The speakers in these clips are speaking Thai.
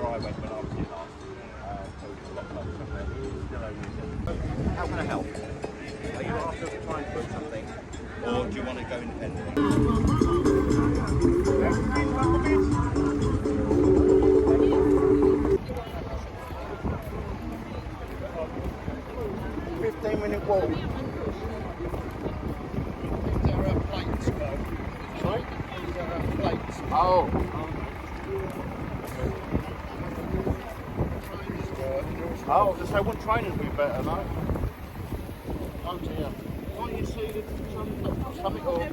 where I went when I was in last. Uh, so it's a lot closer. Still only How can I help? Are you after trying to book something? Or do you want to go independent? Fifteen minute walk. Sorry? Oh. Oh, just say what training would be better, no? Oh dear. Can't you see that some, something or... Yeah.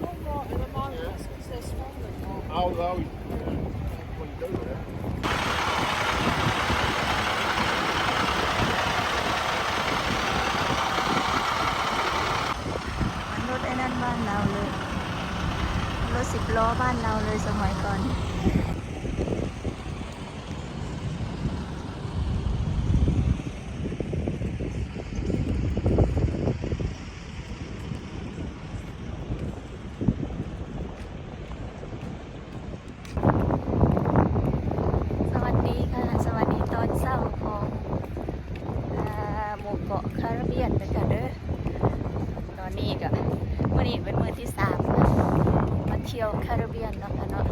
Oh, oh no. What do you do with it? Lô xịt lô ban nào lời ra ngoài còn ตอนนี้ก็วันนี้เป็นมือที่สามมาเที่ยวคาริเบียนเนาะค่ะเนาะ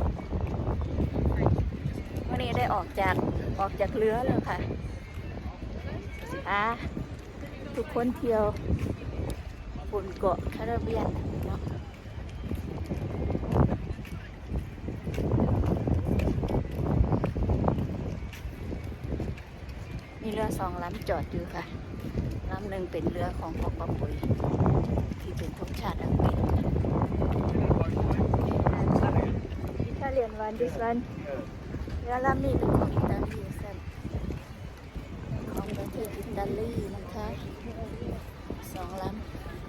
วันนี้ได้ออกจากออกจากเรือแล้วค่ะอ่าทุกคนเที่ยวบนเกาะคาริเบียนเนาะมีเรือสองลำจอดอยู่ค่ะ ลำหนึ่งเป็นเรือของพวกปะปุยที่เป็นธงชาติอังกฤษอิตาเลียนวันดิสวันเรือลำนี้เป็นของอิตาลีเส้นของประเทศอิตาลีนะคะสองลำ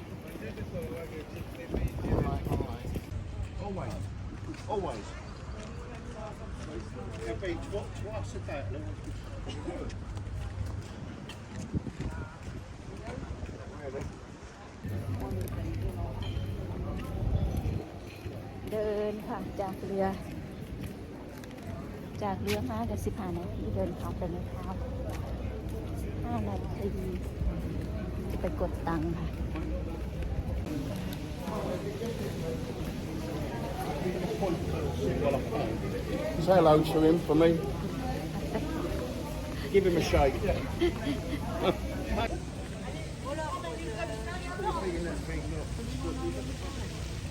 Always. Always. It'll be tw- twice a day. at least. Really? เดินค่ะจากเรือ จากเรือมากับสิบห้านาทีเดินเขาไปในเท้าห้านาทีไปกดตังค์ค่ะ Say hello to him for me. Give him a shake.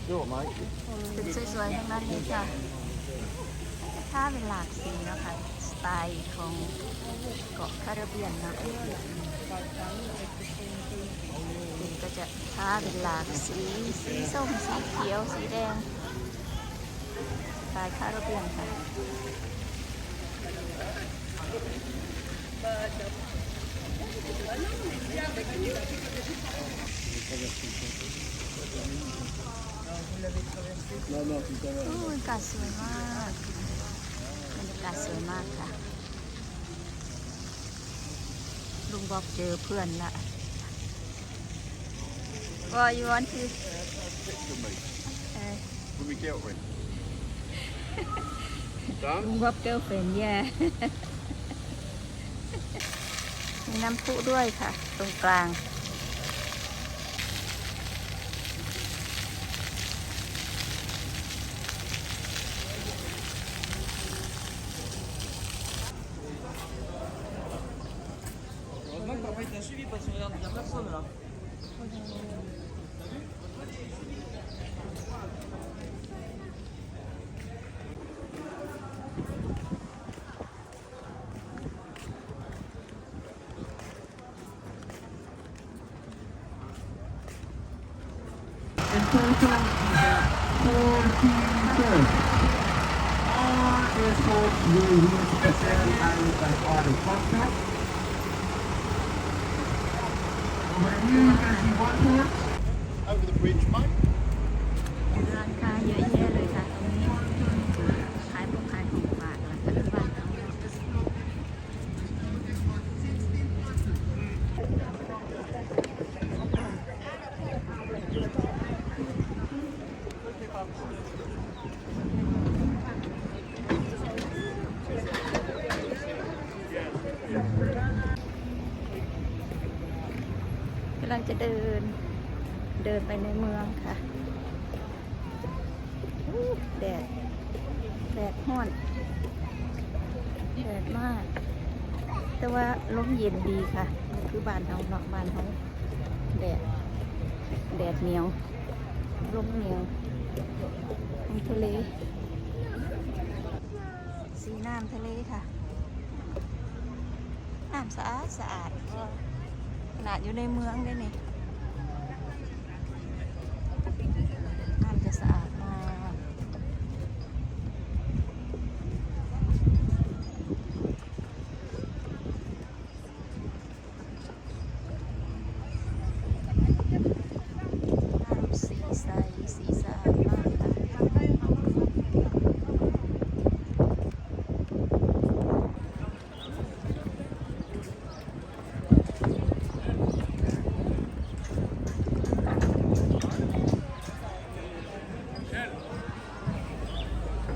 Sure, mate. เป็นสวยๆทั้งนั้นเลยค่ะถ้าเป็นหลากสีเนาะคะสไตล์ของเกาะคาริเบียนเนาะ นี่ก็จะท้าเป็นหลากสี สีส้ม สีเขียว สีแดงสไตล์คาริเบียนค่ะโอ้ยอากาสวยมากบรรยากาศสวยมากค่ะ ลุงบอกเจอเพื่อนละว่า you want to picture me เอ่อ with me guilt ring. Done? ลุงบอก girlfriend yeah มีน้ำพุด้วยค่ะ ตรงกลาง Over the bridge, mate. ำลังจะเดิน เดินไปในเมืองค่ะแดด แดดห้อน แดดมาก แต่ว่าลมเย็นดีค่ะคือบ้านเฮาเนาะบ้านเฮาแดด แดดเหนียว ลมเหนียวทะเล สีน้ำทะเลค่ะ น้ำสะอาดสะอาด ขนาดอยู่ในเมืองได้นี่